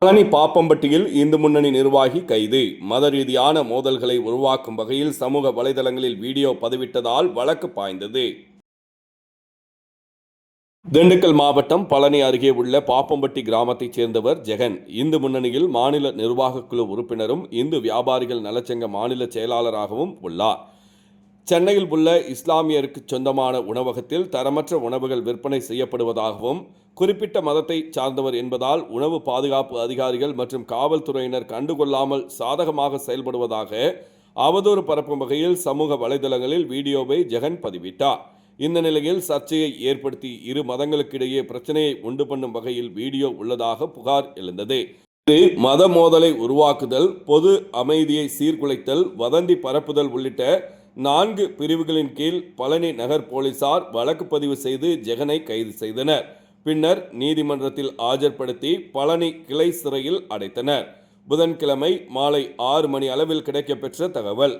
பழனி பாப்பம்பட்டியில் இந்து முன்னணி நிர்வாகி கைது. மத ரீதியான மோதல்களை உருவாக்கும் வகையில் சமூக வலைதளங்களில் வீடியோ பதிவிட்டதால் வழக்கு பாய்ந்தது. திண்டுக்கல் மாவட்டம் பழனி அருகே உள்ள பாப்பம்பட்டி கிராமத்தைச் சேர்ந்தவர் ஜெகன். இந்து முன்னணியில் மாநில நிர்வாகக் குழு உறுப்பினரும் இந்து வியாபாரிகள் நலச்சங்க மாநில செயலாளராகவும் உள்ளார். சென்னையில் உள்ள இஸ்லாமியருக்கு சொந்தமான உணவகத்தில் தரமற்ற உணவுகள் விற்பனை செய்யப்படுவதாகவும் குறிப்பிட்ட மதத்தை சார்ந்தவர் என்பதால் உணவு பாதுகாப்பு அதிகாரிகள் மற்றும் காவல்துறையினர் கண்டுகொள்ளாமல் சாதகமாக செயல்படுவதாக அவதூறு பரப்பும் வகையில் சமூக வலைதளங்களில் வீடியோவை ஜெகன் பதிவிட்டார். இந்த நிலையில் சர்ச்சையை ஏற்படுத்தி இரு மதங்களுக்கிடையே பிரச்சனையை உண்டு பண்ணும் வகையில் வீடியோ உள்ளதாக புகார் எழுந்தது. இது மத மோதலை உருவாக்குதல் பொது அமைதியை சீர்குலைத்தல் வதந்தி பரப்புதல் உள்ளிட்ட நான்கு பிரிவுகளின் கீழ் பழனி நகர் போலீசார் வழக்கு பதிவு செய்து ஜெகனை கைது செய்தனர். பின்னர் நீதிமன்றத்தில் ஆஜர்படுத்தி பழனி கிளை சிறையில் அடைத்தனர். புதன்கிழமை மாலை ஆறு மணி அளவில் கிடைக்கப்பெற்ற தகவல்.